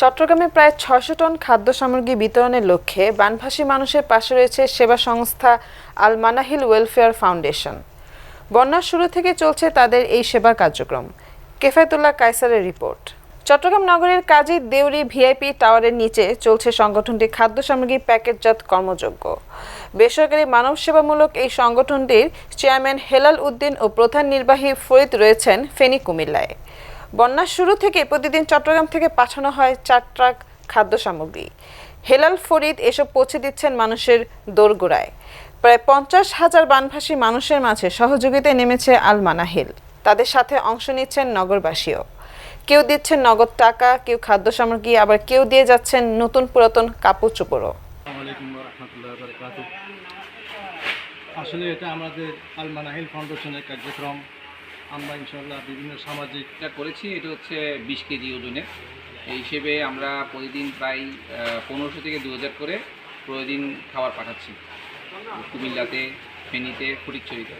চট্টগ্রামে প্রায় ছয়শো টন খাদ্য সামগ্রী বিতরণের লক্ষ্যে বানভাসী মানুষের পাশে রয়েছে সেবা সংস্থা আল মানাহিল ওয়েলফেয়ার ফাউন্ডেশন। বন্যার শুরু থেকে চলছে তাদের এই সেবার কার্যক্রম। কেফায়তুল্লাহ কায়সারের রিপোর্ট। চট্টগ্রাম নগরের কাজী দেউরি ভিআইপি টাওয়ারের নিচে চলছে সংগঠনটি খাদ্য সামগ্রী প্যাকেটজাত কর্মযোগ্য বেসরকারি মানব সেবামূলক এই সংগঠনটির চেয়ারম্যান হেলাল উদ্দিন ও প্রধান নির্বাহী ফরিদ রয়েছেন ফেনী কুমিল্লায়। বন্যার শুরু থেকে প্রতিদিন চট্টগ্রাম থেকে পাঠানো হয় চার ট্রাক খাদ্য সামগ্রী। হেলাল ফরিদ এসব পৌঁছে দিচ্ছেন মানুষের দোরগোড়ায়। প্রায় পঞ্চাশ হাজার বানভাসী মানুষের মাঝে সহযোগিতায় নেমেছে আল মানাহিল। তাদের সাথে অংশ নিচ্ছেন নগরবাসীও। কেউ দিচ্ছেন নগদ টাকা, কেউ খাদ্য সামগ্রী, আবার কেউ দিয়ে যাচ্ছেন নতুন পুরাতন কাপড় চোপড়ও। আসলে এটা আমাদের আল মানাহিল ফাউন্ডেশনের কার্যক্রম। আমরা ইনশাল্লাহ বিভিন্ন সামাজিকটা করেছি, এটা হচ্ছে বিশ কেজি ওজনের। এই হিসেবে আমরা প্রতিদিন প্রায় পনেরোশো থেকে দু হাজার করে প্রতিদিন খাবার পাঠাচ্ছি। কুমিল্লাতে, ফেনীতে, ফটিকছড়িতে।